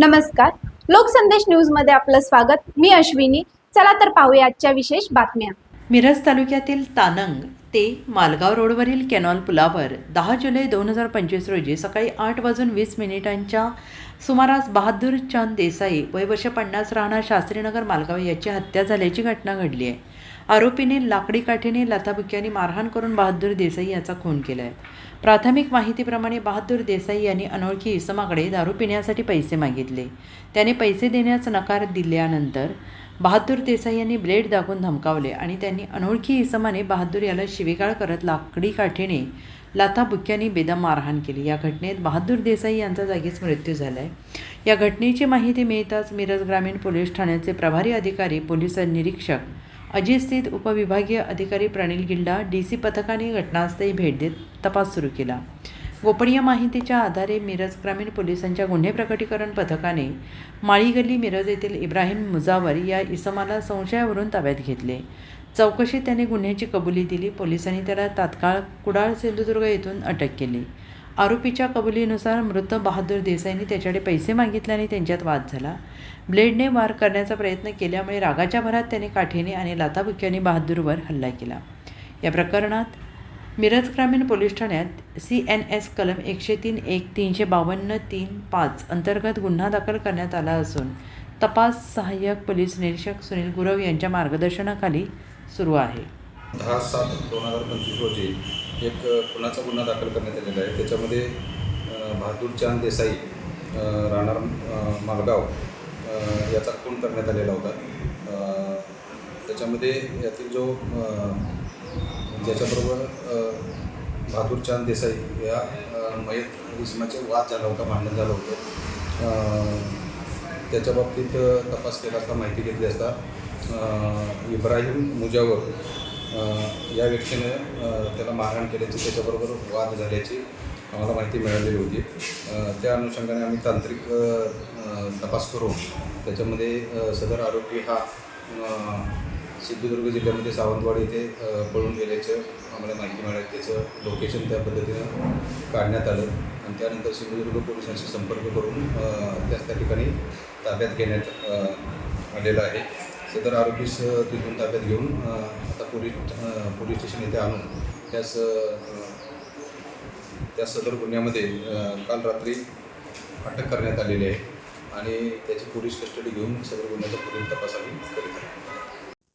नमस्कार. लोकसंदेश न्यूजमध्ये आपलं स्वागत. मी अश्विनी. चला तर पाहूया आजच्या विशेष बातम्या. मिरज तालुक्यातील तानंग ते मालगाव रोडवरील कॅनॉल पुलावर दहा जुलै दोन हजार पंचवीस रोजी सकाळी आठ वाजून वीस मिनिटांच्या सुमारास बहादूर चांद देसाई वय वर्ष पन्नास राहणार शास्त्रीनगर मालगाव याची हत्या झाल्याची घटना घडली आहे. आरोपीने लाकडी काठीने लथाबुक्याने मारहाण करून बहादूर देसाई याचा खून केला आहे प्राथमिक माहितीप्रमाणे बहादूर देसाई यांनी अनोळखी इसमाकडे दारू पिण्यासाठी पैसे मागितले. त्याने पैसे देण्यास नकार दिल्यानंतर बहादूर देसाई यांनी ब्लेड दाखवून धमकावले आणि त्यांनी अनोळखी इसमाने बहादूर याला शिवीगाळ करत लाकडी काठीने लाथाबुक्याने बेदम मारहाण केली. या घटनेत बहादूर देसाई यांचा जागीच मृत्यू झाला आहे या घटनेची माहिती मिळताच मिरज ग्रामीण पोलीस ठाण्याचे प्रभारी अधिकारी पोलीस निरीक्षक अजितस्थित उपविभागीय अधिकारी प्रणील गिल्डा डी सी पथकाने घटनास्थळी भेट देत तपास सुरू केला. गोपनीय माहितीच्या आधारे मिरज ग्रामीण पोलिसांच्या गुन्हे प्रकटीकरण पथकाने माळीगल्ली मिरज येथील इब्राहिम मुजावर या इसमाला संशयावरून ताब्यात घेतले. चौकशीत त्याने गुन्ह्याची कबुली दिली. पोलिसांनी त्याला तात्काळ कुडाळ सिंधुदुर्ग येथून अटक केली. आरोपीच्या कबुलीनुसार मृत बहादूर देसाईंनी त्याच्याकडे पैसे मागितल्याने त्यांच्यात वाद झाला. ब्लेडने वार करण्याचा प्रयत्न केल्यामुळे रागाच्या भरात त्याने काठीने आणि लाताबुक्याने बहादूरवर हल्ला केला. या प्रकरणात मिरज ग्रामीण पोलीस ठाण्यात सी एन एस कलम एकशे तीन एक तीनशे बावन्न तीन पाच अंतर्गत गुन्हा दाखल करण्यात आला असून तपास सहाय्यक पोलीस निरीक्षक सुनील गुरव यांच्या मार्गदर्शनाखाली सुरू आहे. दहा सात दोन हजार पंचवीस रोजी एक खुनाचा गुन्हा दाखल करण्यात आलेला आहे. त्याच्यामध्ये बहादूर चांद देसाई राहणार मालगाव याचा खून करण्यात आलेला होता. त्याच्यामध्ये यातील जो ज्याच्याबरोबर बहादूरचांद देसाई या मयत इसमाचे वाद झाला होता भांडण झालं होतं. त्याच्या बाबतीत तपास केला असता माहिती घेतली असता इब्राहिम मुजावर या व्यक्तीने त्याला मारहाण केल्याची त्याच्याबरोबर वाद झाल्याची आम्हाला माहिती मिळालेली होती. त्या अनुषंगाने आम्ही तांत्रिक तपास करून त्याच्यामध्ये सदर आरोपी हा सिंधुदुर्ग जिल्ह्यामध्ये सावंतवाडी येथे पळून गेल्याचं आम्हाला माहिती मिळाली. त्याचं लोकेशन त्या पद्धतीनं काढण्यात आलं. आणि त्यानंतर सिंधुदुर्ग पोलिसांशी संपर्क करून त्याच त्या ठिकाणी ताब्यात घेण्यात आलेलं आहे. सदर आरोपीस तिथून ताब्यात घेऊन आता पोलीस पोलीस स्टेशन येथे आणून त्यास त्या सदर गुन्ह्यामध्ये काल रात्री अटक करण्यात आलेली आहे. आणि त्याची पोलीस कस्टडी घेऊन सदर गुन्ह्याचा पुढील तपास आम्ही करीत आहे